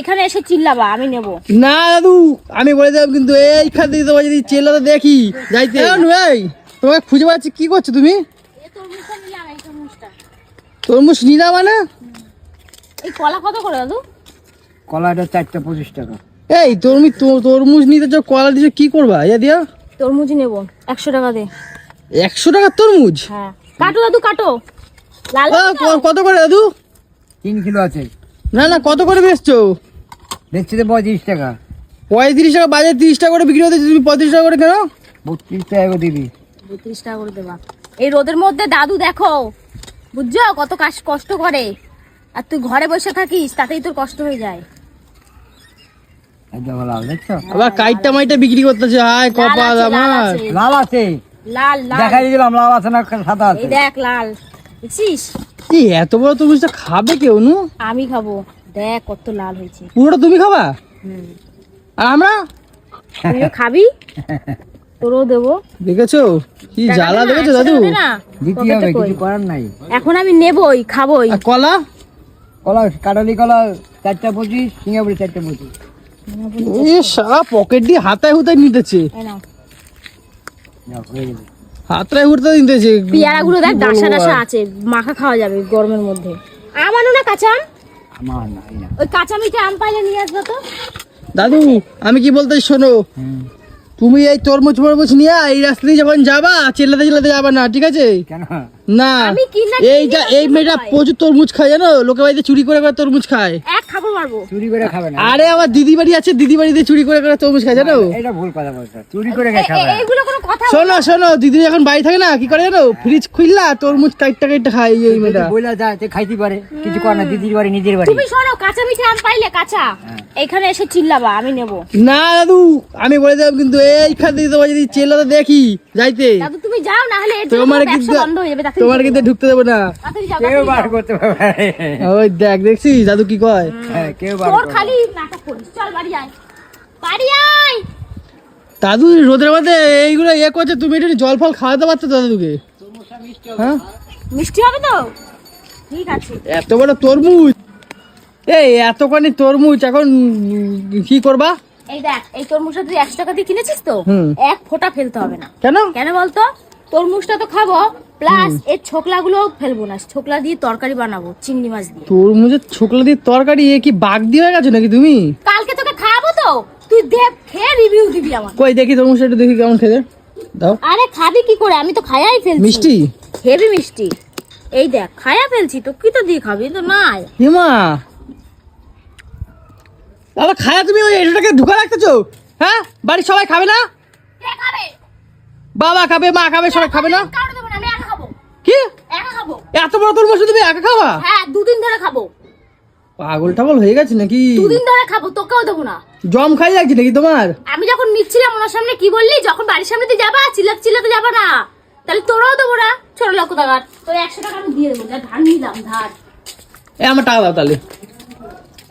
এখানে এসে চিল্লাবা আমি নেব। না দাদু আমি বলে দেব কিন্তু এইখান থেকে তোমার যদি চেল্লাতে দেখি যাইতে। এই তোমাকে খুঁজে পাচ্ছি কি করছ তুমি? তরমুজ নিলা মানে? এই কলা কত করে দাদু? কলাটা চারটা পঁচিশ টাকা। এই তরমুজ তো- তরমুজ নিতে চাও কলা দিছো কি করবা? ইয়া দিয়া। তরমুজই নেব একশো টাকা দে। একশো টাকার তরমুজ? হ্যাঁ। কাটো দাদু কাটো। লাল কত করে দাদু? তিন কিলো আছে। না না কত করে বেচছো? দেখছি তো পঁয়ত্রিশ টাকা। পঁয়ত্রিশ টাকা বাজারে তিরিশ টাকা করে বিক্রি হতে তুমি পঁয়ত্রিশ টাকা করে কেন? বত্রিশ টাকা করে দিবি। বত্রিশ টাকা করে দেবা। এই রোদের মধ্যে দাদু দেখো বুঝছ? কত কাজ কষ্ট করে। আর তুই ঘরে বসে থাকিস তাতেই তোর কষ্ট হয়ে যায়। এই দেখছ? আবার কাইটটা মাইটা বিক্রি করতেছে হায় কপাল লাল আমার। আছে। লাল আছে? লাল লাল। দেখাই দিলাম লাল আছে না সাদা আছে? দেখ লাল। এত বড় তরমুজটা খাবে কেউ নু? আমি খাব। দেখ কত লাল হয়েছে। পুরোটা তুমি খাবা? হুম। আর আমরা? তুইও খাবি। তোরও দেবো। দেখেছ? কি জ্বালা না, দেখেছ দাদু? দিতে হবে কিছু করার নাই। এখন আমি নেবই খাবই। কলা? কলা কাটালি কলা চারটা পঁচিশ সিঙ্গাপুরি চারটা পঁচিশ এ সারা পকেট দিয়ে হাতায় হুতায় নিতেছে। হয়ে নিতেছে। পেয়ারা গুলো দেখ ডাসা ডাসা আছে মাখা খাওয়া যাবে গরমের মধ্যে। আমারও না কাঁচা আমার নাই না। ওই কাঁচা মিঠে আম পাইলে নিয়ে আসব তো? দাদু আমি কি বলতে শোনো? তুমি এই তরমুজ ফরমুজ নিয়ে এই রাস্তা দিয়ে যখন যাবা চেল্লাতে চেল্লাতে যাবা না ঠিক আছে? না আমি এইটা এই মেয়েটা প্রচুর তরমুজ খায় জানো? লোকের বাড়িতে চুরি করে করে তরমুজ খায়। মারবো চুরি করে খাবে না। আরে আমার দিদি বাড়ি আছে দিদি বাড়িতে চুরি করে করে তরমুজ খায় জানো? এটা ভুল কথা বলছো। চুরি করে খাবে এইগুলো কোনো কথা শোনো শোনো দিদি যখন বাড়ি থাকে না কি করে জানো? ফ্রিজ খুললা তরমুজ টাইট টাইটটা খায় এই মেয়েটা। বইলা যায় তে খাইতে পারে কিছু করে না দিদির বাড়ি নিজের বাড়ি। তুমি শোনো কাঁচা মিঠে আম পাইলে কাঁচা। এখানে এসে চিল্লাবা আমি নেব। না দাদু আমি বলে দেব কিন্তু এইখান থেকে তোমার যদি চেল্লাতে দেখি যাইতে। দাদু তুমি যাও না হলে তোমার কিন্তু বন্ধ হয়ে যাবে তোমার। কিন্তু ঢুকতে দেবো না। কেউ বার করতে পারবে ওই দেখ দেখছিস? দাদু কি কয়? হ্যাঁ, কেউ বার তোর খালি নাটক করিস। চল বাড়ি আয়। বাড়ি আয়! দাদু রোদের মধ্যে এইগুলো ইয়ে করছে তুমি একটু জল ফল খাওয়াতে পারতো তো দাদুকে? হ্যাঁ? মিষ্টি হবে তো? ঠিক আছে। এত বড় তরমুজ। এই এতখানি তরমুজ এখন কি করবা? এই দেখ এই তরমুজটা তুই একশো টাকা দিয়ে কিনেছিস তো এক ফোঁটা ফেলতে হবে না। কেন? কেন বলতো? তরমুজটা তো খাব প্লাস এর ছোকলা গুলো ফেলব না ছোকলা দিয়ে তরকারি বানাবো চিংড়ি মাছ দিয়ে। তরমুজের ছোকলা দিয়ে তরকারি এ কি বাগ দিয়ে হয়ে গেছে নাকি তুমি? কালকে তোকে খাওয়াবো তো তুই দেখ খেয়ে রিভিউ দিবি আমার কই দেখি তরমুজটা একটু দেখি কেমন খেতে। দাও। আরে খাবি কি করে? আমি তো খায়াই ফেলছি। মিষ্টি? হেভি মিষ্টি। এই দেখ খায়া ফেলছি তো কি তো দিয়ে খাবি তো নাই। হিমা! বাবা খায়া তুমি ওই এটাকে ঢুকা রাখতেছো? হ্যাঁ? বাড়ির সবাই খাবে না? বাবা খাবে মা খাবে সবাই খাবে না? কারও দেবো না আমি একা খাব। কি? একা খাব। এত বড় তরমুজ তুমি একা খাওয়া হ্যাঁ দুদিন ধরে খাব। পাগল টাগল হয়ে গেছে নাকি? দুদিন ধরে খাব তোকেও দেবো না। জম খাই লাগছে নাকি তোমার? আমি যখন নিচ্ছিলাম ওনার সামনে কি বললি? যখন বাড়ির সামনে দিয়ে যাবা চিল্লাতে চিল্লাতে যাবা না। তাহলে তোরাও দেবো না ছোট লোক টাকার। তোর একশো টাকা আমি দিয়ে দেবো ধার নিলাম ধার। এ আমার টাকা দাও তাহলে।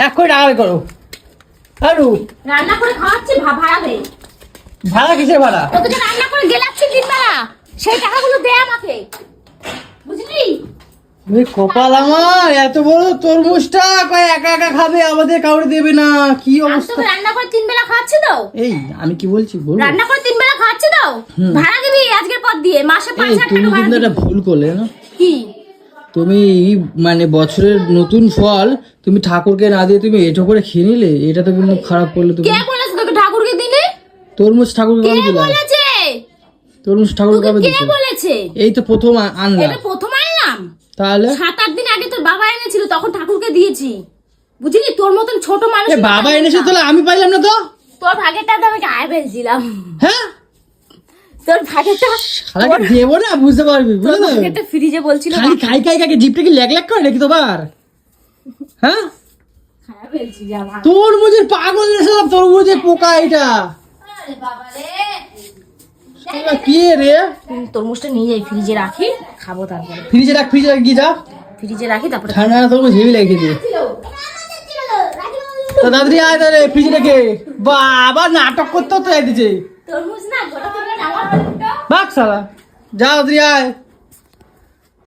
এক কোটি টাকা বের করো রান্না করে খাওয়াচ্ছি ভাড়া দে। ভাড়া কিসের ভাড়া? তোকে রান্না করে গেলাচ্ছি বেলা সেই টাকাগুলো দে আমাকে। বুঝলি? ওই কপাল আমার এত বড় তরমুজটা কয় একা একা খাবে আমাদের কাউরে দেবে না। কি অবস্থা? রান্না করে তিন বেলা খাওয়াচ্ছি তো? এই আমি কি বলছি বলব রান্না করে তিন বেলা খাওয়াচ্ছি তো? ভাড়া দিবি আজকের পর দিয়ে মাসে পাঁচ এই হাজার তুমি টাকা ভাড়া কিন্তু। ভুল করলে না? তুমি মানে বছরের নতুন ফল তুমি ঠাকুরকে না দিয়ে তুমি এটো করে খেয়ে নিলে? এটা তো কিন্তু খারাপ করলে তুমি। কে বলেছে তোকে ঠাকুরকে দিলে? তরমুজ ঠাকুরকে কবে দিলা? বলেছে? তরমুজ ঠাকুর তোকে কবে কে বলেছে? এই তো প্রথম আনলাম। এটা প্রথম আনলাম? তাহলে? সাত আট দিন আগে তোর বাবা এনেছিল তখন ঠাকুরকে দিয়েছি। বুঝলি? তোর মতন ছোট মানুষ বাবা এনেছে তাহলে আমি পাইলাম না তো? তোর ভাগেরটা তো আমি গায়ে ফেলছিলাম হ্যাঁ? তোর ভাগেরটা শালাকে দেবো না বুঝতে পারবি তোর বুঝলে ভাগেরটা ফ্রিজে বলছিল খালি খাই খাই খাই জিপটা কি ল্যাগ ল্যাগ করে নাকি তোমার হ্যাঁ? খায়া ফেলছি যা ভাগ। তরমুজের পাগল এসেছিলাম তরমুজের পোকা এটা আরে বাবা রে। কি রে? তুই তরমুজটা নিয়ে যাই ফ্রিজে রাখি খাব তারপরে। ফ্রিজে রাখ ফ্রিজে রাখ গিয়ে যা। ফ্রিজে রাখি তারপরে ঠান্ডা না তরমুজ হেভি লাগে খেতে। তো দাদরি আয় তাহলে ফ্রিজে রেখে। বাবা নাটক করতে তো যাইতেছে। তরমুজ না গোটা তুলে আমার ভাগ শালা। যা দাদরি আয়।